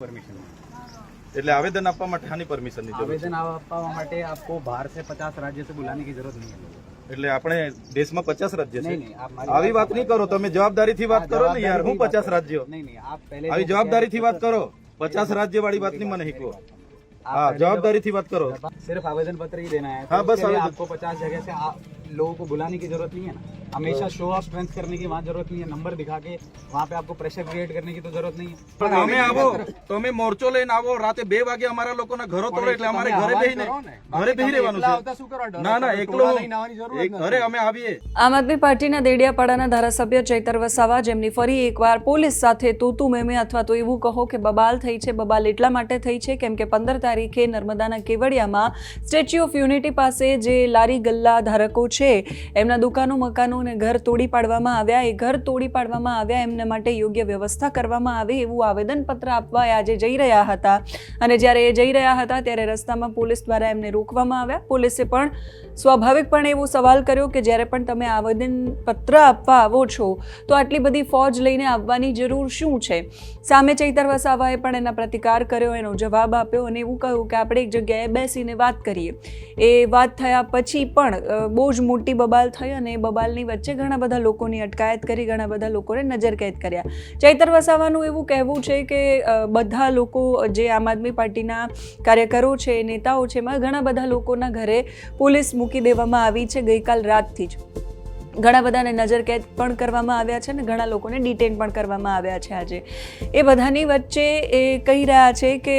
Permission એટલે આવેદન આપવા માટે આની પરમિશનની જરૂર છે आवेदन આપવા માટે आपको बाहर से पचास राज्य से बुलाने की जरूरत नहीं है એટલે આપણે દેશમાં પચાસ રાજ્ય છે नहीं नहीं आप हमारी આવી વાત નહીં કરો તમે જવાબદારીથી વાત કરો ને યાર હું પચાસ રાજ્યો नहीं नहीं आप पहले આવી જવાબદારીથી વાત કરો પચાસ રાજ્ય વાળી વાત નહીં મને શીખવો હા જવાબદારીથી વાત કરો सिर्फ आवेदन पत्र ही देना है हाँ, तो बस उसके लिए आवेदन- आपको पचास जगह से आ, लोगों को बुलाने की जरूरत नहीं है ना हमेशा शो ऑफ स्ट्रेंथ करने की वहाँ जरूरत नहीं है नंबर दिखा के वहाँ पे आपको प्रेशर क्रिएट करने की तो जरूरत नहीं है તમે આવો તમે મોરચો લઈને આવો રાતે બે વાગે અમારા લોકોના ઘરો તોડો એટલે અમારે ઘરે બેહીને ઘરે બેહી રહેવાનું છે ના ના એકલો એક- ઘરે અમે આવીએ આમ આદમી પાર્ટીના દેડિયાપાડાના ધારાસભ્ય ચૈતર વસાવા જેમની ફરી એકવાર પોલીસ સાથે તૂતુ મેમે અથવા તો એવું કહો કે બબાલ થઈ છે બબાલ એટલા માટે થઈ છે કેમ કે પંદર તારીખે નર્મદાના કેવડિયામાં સ્ટેચ્યુ ઓફ યુનિટી પાસે જે લારી ગલ્લા ધારકો છે એમના દુકાનો મકાનો અને ઘર તોડી પાડવામાં આવ્યા, એ ઘર તોડી પાડવામાં આવ્યા, એમના માટે યોગ્ય વ્યવસ્થા કરવામાં આવે એવું આવેદનપત્ર આપવા આજે જઈ રહ્યા હતા. અને જ્યારે એ જઈ રહ્યા હતા, ત્યારે રસ્તામાં પોલીસ દ્વારા એમને રોકવામાં આવ્યા. પોલીસે પણ સ્વાભાવિકપણે એવો સવાલ કર્યો કે જ્યારે પણ તમે આવેદન પત્ર આપવા આવો છો, તો આટલી બધી ફોજ લઈને આવવાની જરૂર શું છે? સામે ચૈતર વસાવાએ પણ એના પ્રતિકાર કર્યો, એનો જવાબ આપ્યો અને એવું કહ્યું કે આપણે એક જગ્યાએ બેસીને વાત કરીએ. એ વાત થયા પછી પણ બહુ જ મોટી બબાલ થઈ અને એ બબાલની વચ્ચે ઘણા બધા લોકોની અટકાયત કરી, ઘણા બધા લોકોને નજરકેદ કર્યા. ચૈતર વસાવાનું એવું કહેવું છે કે બધા લોકો જે આમ આદમી પાર્ટીના કાર્યકરો છે, નેતાઓ છે, એમાં ઘણા બધા લોકોના ઘરે પોલીસ મૂકી દેવામાં આવી છે ગઈકાલ રાતથી જ. ઘણા બધાને નજરકેદ પણ કરવામાં આવ્યા છે અને ઘણા લોકોને ડિટેન પણ કરવામાં આવ્યા છે આજે. એ બધાની વચ્ચે એ કહી રહ્યા છે કે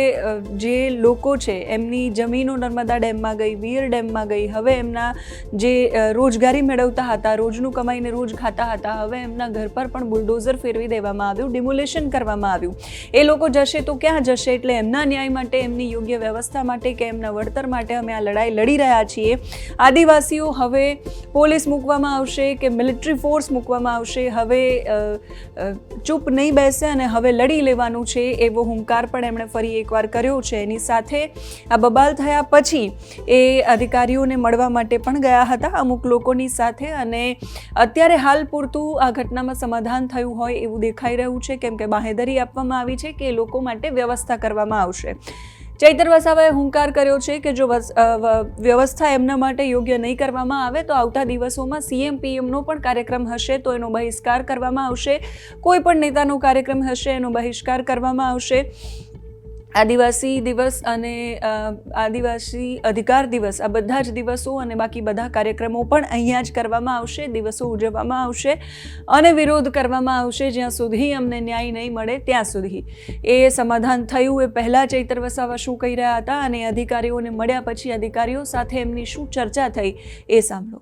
જે લોકો છે, એમની જમીનો નર્મદા ડેમમાં ગઈ, વીર ડેમમાં ગઈ, હવે એમના જે રોજગારી મેળવતા હતા, રોજનું કમાઈને રોજ ખાતા હતા, હવે એમના ઘર પર પણ બુલડોઝર ફેરવી દેવામાં આવ્યું, ડિમોલેશન કરવામાં આવ્યું. એ લોકો જશે તો ક્યાં જશે? એટલે એમના ન્યાય માટે, એમની યોગ્ય વ્યવસ્થા માટે કે એમના વળતર માટે અમે આ લડાઈ લડી રહ્યા છીએ. આદિવાસીઓ હવે પોલીસ મૂકવામાં આવશે કે મિલિટરી ફોર્સ મૂકવામાં આવશે, હવે ચૂપ નહીં બેસે અને હવે લડી લેવાનું છે એવો હુંકાર પણ એમણે ફરી એકવાર કર્યો છે. એની સાથે આ બબાલ થયા પછી એ અધિકારીઓને મળવા માટે પણ ગયા હતા અમુક લોકોની સાથે અને અત્યારે હાલ પૂરતું આ ઘટનામાં સમાધાન થયું હોય એવું દેખાઈ રહ્યું છે. કેમ કે બાહેધરી આપવામાં આવી છે કે એ લોકો માટે વ્યવસ્થા કરવામાં આવશે. ચૈતર વસાવાએ હુંકાર કર્યો છે કે જો વસ- વ્યવસ્થા એમના માટે યોગ્ય નહીં કરવામાં આવે તો આવતા દિવસોમાં સીએમ પીએમનો પણ કાર્યક્રમ હશે તો એનો બહિષ્કાર કરવામાં આવશે. કોઈ પણ નેતાનો કાર્યક્રમ હશે એનો બહિષ્કાર કરવામાં આવશે. આદિવાસી દિવસ અને આદિવાસી અધિકાર દિવસ, આ બધા જ દિવસો અને બાકી બધા કાર્યક્રમો પણ અહીંયા જ કરવામાં આવશે, દિવસો ઉજવવામાં આવશે અને વિરોધ કરવામાં આવશે જ્યાં સુધી અમને ન્યાય નહીં મળે ત્યાં સુધી. એ સમાધાન થયું એ પહેલાં ચૈતર વસાવા શું કહી રહ્યા હતા અને અધિકારીઓને મળ્યા પછી અધિકારીઓ સાથે એમની શું ચર્ચા થઈ એ સાંભળો.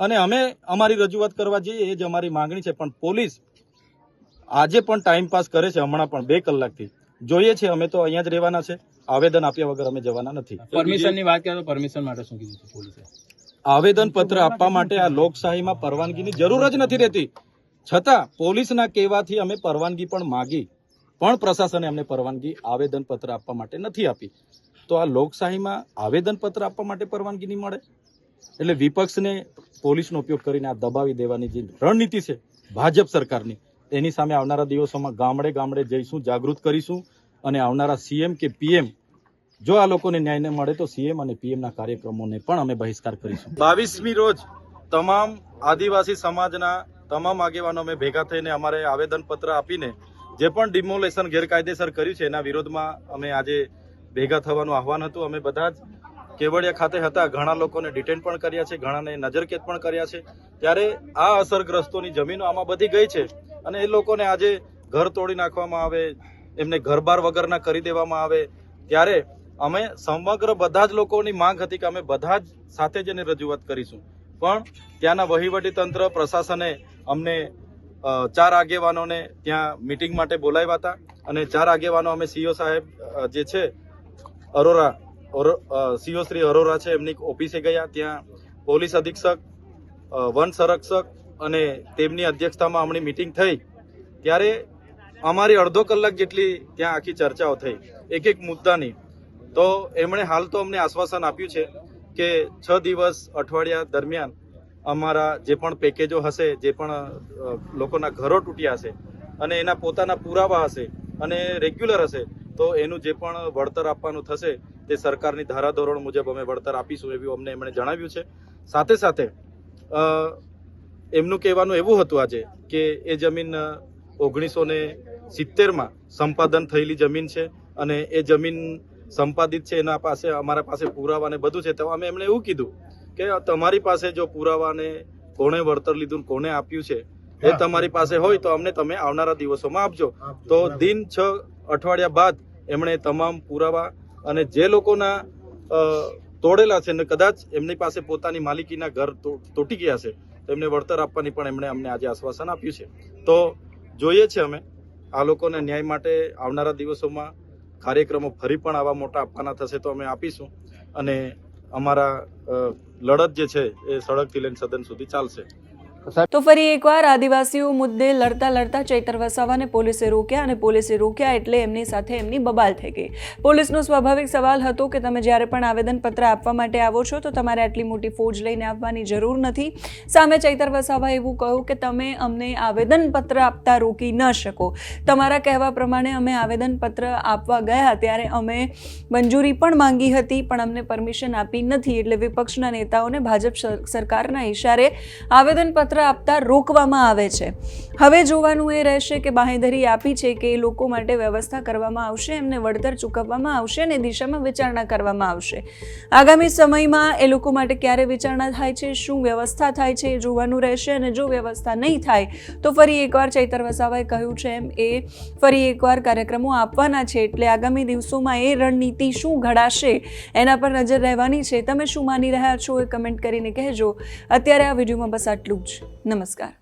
અને અમે અમારી રજૂઆત કરવા જઈએ એ જ અમારી માંગણી છે પણ પોલીસ આજે પણ ટાઈમ પાસ કરે છે હમણાં પણ બે કલાકથી. જોઈએ છે અમે તો અહીંયા જ રહેવાના છે. આવેદન આપ્યા વગર અમે જવાના નથી. પરમિશનની વાત કરીએ તો પરમિશન માટે શું કીધું છે પોલીસે? આવેદન પત્ર આપવા માટે આ લોકશાહીમાં પરવાનગીની જરૂર જ નથી રહેતી. છતાં પોલીસના કહેવાથી અમે પરવાનગી પણ માગી પણ પ્રશાસને અમને પરવાનગી આવેદન પત્ર આપવા માટે નથી આપી. તો આ લોકશાહીમાં આવેદન પત્ર આપવા માટે પરવાનગી નહીં મળે? એટલે વિપક્ષને પોલીસનો ઉપયોગ કરીને આ દબાવી દેવાની જે રણનીતિ છે ભાજપ સરકારની, એની સામે આવનારા દિવસોમાં ગામડે ગામડે જઈશું, જાગૃત કરીશું અને આવનારા સીએમ કે પીએમ, જો આ લોકોને ન્યાય ન મળે તો સીએમ અને પીએમના કાર્યક્રમોને પણ અમે બહિષ્કાર કરીશું. બાવીસમી રોજ તમામ આદિવાસી સમાજના તમામ આગેવાનો અમે ભેગા થઈને અમારે આવેદન પત્ર આપીને જે પણ ડિમોલેશન ગેરકાયદેસર કર્યું છે એના વિરોધમાં અમે આજે ભેગા થવાનું આહવાન હતું. અમે બધા જ કેવડિયા ખાતે હતા, ઘણા લોકોને ડિટેન પણ કર્યા છે, ઘણાને નજરકેદ પણ કર્યા છે. ત્યારે આ અસરગ્રસ્તોની જમીનો આમાં બધી ગઈ છે અને એ લોકોને આજે ઘર તોડી નાખવામાં આવે, એમને ઘરબાર વગરના કરી દેવામાં આવે. ત્યારે અમે સમગ્ર બધા જ લોકોની માંગ હતી કે અમે બધા જ સાથે જ એને રજૂઆત કરીશું. પણ ત્યાંના વહીવટી તંત્ર, પ્રશાસને અમને ચાર આગેવાનોને ત્યાં મિટિંગ માટે બોલાવ્યા હતા અને ચાર આગેવાનો અમે સીઓ સાહેબ જે છે, અરોરા સીઓ શ્રી અરોરા છે, એમની ઓફિસે ગયા. ત્યાં પોલીસ અધિક્ષક વન સંરક્ષક અને તેમની અધ્યક્ષતામાં હમણાં મિટિંગ થઈ. ત્યારે અમારી અડધો કલાક જેટલી ત્યાં આખી ચર્ચાઓ થઈ. એક એક મુદ્દાની. તો એમણે હાલ તો અમને આશ્વાસન આપ્યું છે કે છ દિવસ અઠવાડિયા દરમિયાન અમારા જે પણ પેકેજો હશે, જે પણ લોકોના ઘરો તૂટ્યા હશે અને એના પોતાના પુરાવા હશે અને રેગ્યુલર હશે, તો એનું જે પણ વળતર આપવાનું થશે તે સરકારની ધારાધોરણ મુજબ અમે વળતર આપીશું એવું અમને એમણે જણાવ્યું છે. સાથે સાથે એમનું કહેવાનું એવું હતું આજે કે એ જમીન ઓગણીસો ને સિત્તેરમાં સંપાદન થયેલી જમીન છે અને એ જમીન સંપાદિત છે એના પાસે અમારા પાસે પુરાવા ને બધું છે. તો અમે એમણે એવું કીધું કે તમારી પાસે જો પુરાવા ને કોણે વળતર લીધું કોને આપ્યું છે એ તમારી પાસે હોય તો અમને તમે આવનારા દિવસોમાં આપજો. તો દિન છ અઠવાડિયા બાદ એમણે તમામ પુરાવા અને જે લોકોના તોડેલા છે ને કદાચ એમની પાસે પોતાની માલિકીના ઘર તૂટી ગયા છે, તો એમને વળતર આપવાની પણ એમણે અમને આજે આશ્વાસન આપ્યું છે. તો જોઈએ છે અમે, આ લોકોને ન્યાય માટે આવનારા દિવસોમાં કાર્યક્રમો ફરી પણ આવા મોટા આપવાના થશે તો અમે આપીશું. અને અમારા લડત જે છે એ સડકથી લઈને સદન સુધી ચાલશે. તો ફરી એકવાર આદિવાસીઓ મુદ્દે લડતા લડતા ચૈતર વસાવાને પોલીસે રોક્યા અને પોલીસે રોક્યા એટલે એમની સાથે એમની બબાલ થઈ ગઈ. પોલીસનો સ્વાભાવિક સવાલ હતો કે તમે જ્યારે પણ આવેદનપત્ર આપવા માટે આવો છો તો તમારે આટલી મોટી ફોજ લઈને આવવાની જરૂર નથી. સામે ચૈતર વસાવા એવું કહ્યું કે તમે અમને આવેદનપત્ર આપતા રોકી ન શકો. તમારા કહેવા પ્રમાણે અમે આવેદનપત્ર આપવા ગયા ત્યારે અમે મંજૂરી પણ માંગી હતી પણ અમને પરમિશન આપી નથી એટલે વિપક્ષના નેતાઓને ભાજપ સરકારના ઇશારે આવેદનપત્ર આપતા રોકવામાં આવે છે. હવે જોવાનું એ રહેશે કે બાંહેધરી આપી છે કે એ લોકો માટે વ્યવસ્થા કરવામાં આવશે, એમને વળતર ચૂકવવામાં આવશે અને દિશામાં વિચારણા કરવામાં આવશે. આગામી સમયમાં એ લોકો માટે ક્યારે વિચારણા થાય છે, શું વ્યવસ્થા થાય છે એ જોવાનું રહેશે અને જો વ્યવસ્થા નહીં થાય, તો ફરી એકવાર ચૈતર વસાવાએ કહ્યું છે એમ એ ફરી એકવાર કાર્યક્રમો આપવાના છે એટલે આગામી દિવસોમાં એ રણનીતિ શું ઘડાશે એના પર નજર રહેવાની છે. તમે શું માની રહ્યા છો એ કમેન્ટ કરીને કહેજો. અત્યારે આ વિડીયોમાં બસ આટલું જ. નમસ્કાર.